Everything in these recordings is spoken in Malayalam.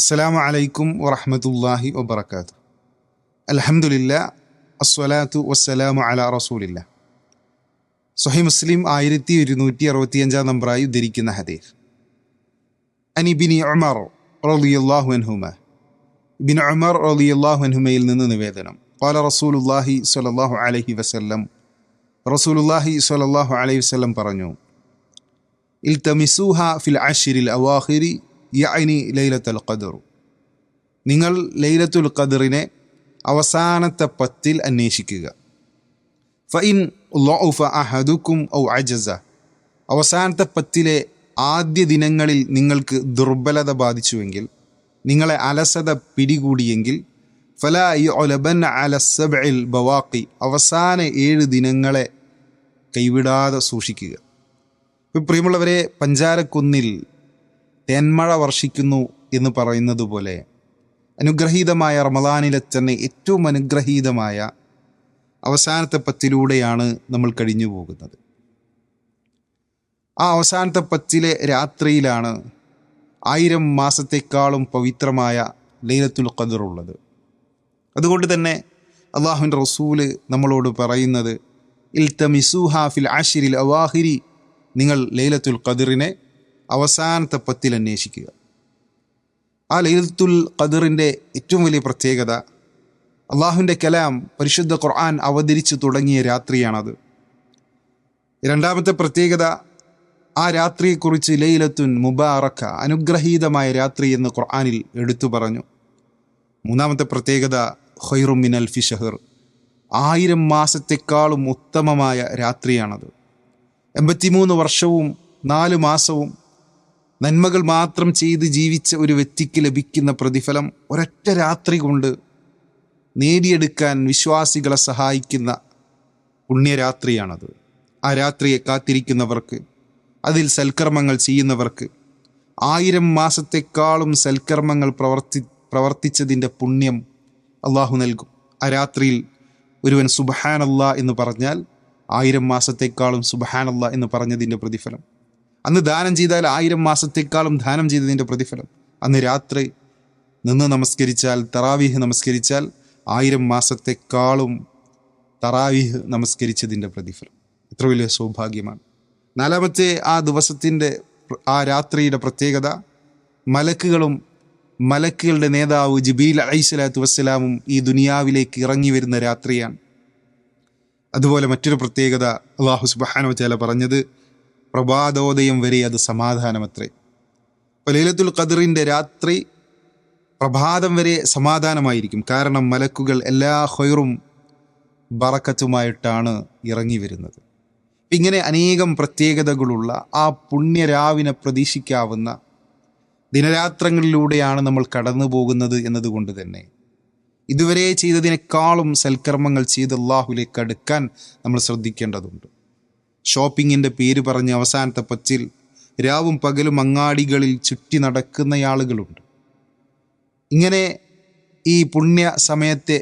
അസ്സലാമു അലൈക്കും വറഹമത്തല്ലാഹി വബർക്കാത്തു അലഹമുല്ല അസ്വലാത്തു വസ്സലാമു അല റസൂലില്ല സൊഹി മുസ്ലിം ആയിരത്തി ഒരുന്നൂറ്റി അറുപത്തിയഞ്ചാം നമ്പറായി ഉദ്ധരിക്കുന്ന ഹദീഫ് അനിബിനി ഉമർ റളിയല്ലാഹു അൻഹുമ ബിൻ ഉമർ റളിയല്ലാഹു അൻഹുമയിൽ നിന്ന് നിവേദനം قال رسول الله صلى الله عليه وسلم رسول الله صلى الله عليه وسلم പറഞ്ഞു ഇൽതമിസൂഹ ഫിൽ അഷിരിൽ അവാഹിരി യഅനി ലൈലത്തുൽ ഖദർ നിങ്ങൾ ലൈലത്തുൽ ഖദറിനെ അവസാനത്തെ പത്തിൽ അന്വേഷിക്കുക. ഫഇൻ ലഉഫ അഹദുക്കും ഔ അജസ. അവസാനത്തെ പത്തിലെ ആദ്യ ദിനങ്ങളിൽ നിങ്ങൾക്ക് ദുർബലത ബാധിച്ചുവെങ്കിൽ നിങ്ങളെ അലസത പിടികൂടിയെങ്കിൽ ഫല ഒലബൻ അലസബിൽ ബവാക്കി അവസാന ഏഴ് ദിനങ്ങളെ കൈവിടാതെ സൂക്ഷിക്കുക. ഇപ്പം പ്രിയമുള്ളവരെ പഞ്ചാരക്കുന്നിൽ തേന്മഴ വർഷിക്കുന്നു എന്ന് പറയുന്നത് പോലെ അനുഗ്രഹീതമായ റമദാനിലെ തന്നെ ഏറ്റവും അനുഗ്രഹീതമായ അവസാനത്തെ പത്തിലൂടെയാണ് നമ്മൾ കഴിഞ്ഞു പോകുന്നത്. ആ അവസാനത്തെ പത്തിലെ രാത്രിയിലാണ് ആയിരം മാസത്തെക്കാളും പവിത്രമായ ലൈലത്തുൽ ഖദർ ഉള്ളത്. അതുകൊണ്ട് തന്നെ അള്ളാഹുവിന്റെ റസൂൽ നമ്മളോട് പറയുന്നത് ഇൽത്തമിസുഹ ഫിൽ ആഷിരിൽ അവാഹിരി. നിങ്ങൾ ലൈലത്തുൽ ഖദറിനെ അവസാനത്തെ പത്തിൽ അന്വേഷിക്കുക. ആ ലൈലത്തുൽ ഖദറിന്റെ ഏറ്റവും വലിയ പ്രത്യേകത അള്ളാഹുവിന്റെ കലാം പരിശുദ്ധ ഖുർആൻ അവതരിച്ചു തുടങ്ങിയ രാത്രിയാണത്. രണ്ടാമത്തെ പ്രത്യേകത ആ രാത്രിയെക്കുറിച്ച് ലൈലത്തുൻ മുബാറക്ക അനുഗ്രഹീതമായ രാത്രി എന്ന് ഖുർആാനിൽ എടുത്തു പറഞ്ഞു. മൂന്നാമത്തെ പ്രത്യേകത ഖൈറും മിനൽ ഫിഷഹർ ആയിരം മാസത്തെക്കാളും ഉത്തമമായ രാത്രിയാണത്. എൺപത്തിമൂന്ന് വർഷവും നാല് മാസവും നന്മകൾ മാത്രം ചെയ്ത് ജീവിച്ച ഒരു വ്യക്തിക്ക് ലഭിക്കുന്ന പ്രതിഫലം ഒരൊറ്റ രാത്രി കൊണ്ട് നേടിയെടുക്കാൻ വിശ്വാസികളെ സഹായിക്കുന്ന പുണ്യരാത്രിയാണത്. ആ രാത്രിയെ കാത്തിരിക്കുന്നവർക്ക് അതിൽ സൽക്കർമ്മങ്ങൾ ചെയ്യുന്നവർക്ക് ആയിരം മാസത്തെക്കാളും സൽക്കർമ്മങ്ങൾ പ്രവർത്തി പ്രവർത്തിച്ചതിന്റെ പുണ്യം അള്ളാഹു നൽകും. ആ രാത്രിയിൽ ഒരുവൻ സുബഹാനല്ല എന്ന് പറഞ്ഞാൽ ആയിരം മാസത്തെക്കാളും സുബഹാനല്ല എന്ന് പറഞ്ഞതിന്റെ പ്രതിഫലം. അന്ന് ദാനം ചെയ്താൽ ആയിരം മാസത്തെക്കാളും ദാനം ചെയ്തതിന്റെ പ്രതിഫലം. അന്ന് രാത്രി നിന്ന് നമസ്കരിച്ചാൽ തറാവീഹ് നമസ്കരിച്ചാൽ ആയിരം മാസത്തെക്കാളും തറാവീഹ് നമസ്കരിച്ചതിന്റെ പ്രതിഫലം. എത്ര വലിയ സൗഭാഗ്യമാണ്. നാലാമത്തെ ആ ദിവസത്തിന്റെ ആ രാത്രിയുടെ പ്രത്യേകത മലക്കുകളും മലക്കുകളുടെ നേതാവ് ജിബീൽ അലൈഹിസ്വലാത്തു വസ്സലാമും ഈ ദുനിയാവിലേക്ക് ഇറങ്ങി വരുന്ന രാത്രിയാണ്. അതുപോലെ മറ്റൊരു പ്രത്യേകത അള്ളാഹു സുബാനോ ചേല പറഞ്ഞത് പ്രഭാതോദയം വരെ അത് സമാധാനമത്രേ. അപ്പോൾ ലൈലത്തുൽ ഖദറിന്റെ രാത്രി പ്രഭാതം വരെ സമാധാനമായിരിക്കും. കാരണം മലക്കുകൾ എല്ലാ ഹൊയറും ബറക്കത്തുമായിട്ടാണ് ഇറങ്ങി വരുന്നത്. ഇങ്ങനെ അനേകം പ്രത്യേകതകളുള്ള ആ പുണ്യരാവിനെ പ്രതീക്ഷിക്കാവുന്ന ദിനരാത്രങ്ങളിലൂടെയാണ് നമ്മൾ കടന്നു പോകുന്നത് എന്നതുകൊണ്ട് തന്നെ. ഇതുവരെ ചെയ്തതിനേക്കാളും സൽക്കർമ്മങ്ങൾ ചെയ്ത് അള്ളാഹുലേക്ക് അടുക്കാൻ നമ്മൾ ശ്രദ്ധിക്കേണ്ടതുണ്ട്. ഷോപ്പിങ്ങിന്റെ പേര് പറഞ്ഞ് അവസാനത്തെ പച്ചിൽ രാവും പകലും അങ്ങാടികളിൽ ചുറ്റി നടക്കുന്ന ആളുകളുണ്ട് ഇങ്ങനെ ഈ പുണ്യ സമയത്തെ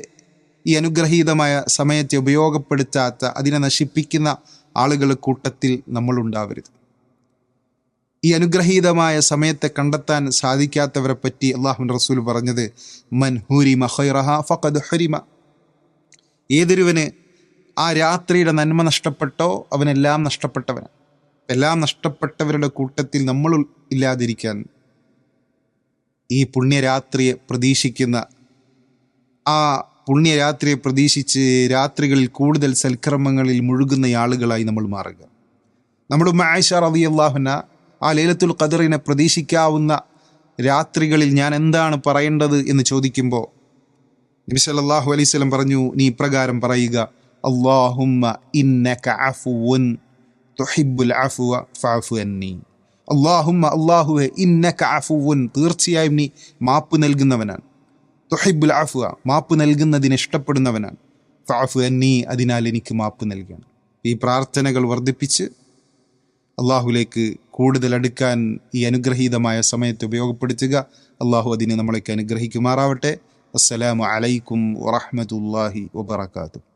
ഈ അനുഗ്രഹീതമായ സമയത്തെ ഉപയോഗപ്പെടുത്താത്ത അതിനെ നശിപ്പിക്കുന്ന ആളുകളുടെ കൂട്ടത്തിൽ നമ്മൾ ഉണ്ടാവരുത് ഈ അനുഗ്രഹീതമായ സമയത്തെ കണ്ടെത്താൻ സാധിക്കാത്തവരെ പറ്റി അള്ളാഹുൻ റസൂൽ പറഞ്ഞത് മൻ ഹുരിമ ഹൈറഹ ഫഖദ് ഹരിമ. ഏതൊരുവന് ആ രാത്രിയുടെ നന്മ നഷ്ടപ്പെട്ടോ അവനെല്ലാം നഷ്ടപ്പെട്ടവന് എല്ലാം നഷ്ടപ്പെട്ടവരുടെ കൂട്ടത്തിൽ നമ്മൾ ഇല്ലാതിരിക്കാൻ ഈ പുണ്യരാത്രിയെ പ്രതീക്ഷിക്കുന്ന ആ പുണ്യരാത്രിയെ പ്രതീക്ഷിച്ച് രാത്രികളിൽ കൂടുതൽ സൽക്രമങ്ങളിൽ മുഴുകുന്ന ആളുകളായി നമ്മൾ മാറുക. നമ്മുടെ ഉമ്മ ആയിഷ റബി അള്ളാഹുന ആ ലൈലത്തുൽ ഖദറിനെ പ്രതീക്ഷിക്കാവുന്ന രാത്രികളിൽ ഞാൻ എന്താണ് പറയേണ്ടത് എന്ന് ചോദിക്കുമ്പോൾ നബി സ്വലം പറഞ്ഞു നീ ഇപ്രകാരം പറയുക അള്ളാഹുമ്മ ഇന്നക അഫുവുൻ തുഹിബ്ബുൽ അഫുവ ഫാഫു അന്നി. അള്ളാഹുമ്മ അള്ളാഹുവെ ഇന്നക അഫുവുൻ തീർച്ചയായും നീ മാപ്പ് നൽകുന്നവനാണ്. തുഹിബുൽ അഫുവ മാപ്പ് നൽകുന്നതിന് ഇഷ്ടപ്പെടുന്നവനാണ്. ഫാഫു അന്നി അതിനാൽ എനിക്ക് മാപ്പ് നൽകണം. ഈ പ്രാർത്ഥനകൾ വർദ്ധിപ്പിച്ച് അള്ളാഹുലേക്ക് കൂടുതൽ അടുക്കാൻ ഈ അനുഗ്രഹീതമായ സമയത്ത് ഉപയോഗപ്പെടുത്തുക. അള്ളാഹു അതിനെ നമ്മളേക്ക് അനുഗ്രഹിക്കുമാറാവട്ടെ. അസ്സലാമു അലൈക്കും വറഹമത്തല്ലാഹി വബർക്കാത്തു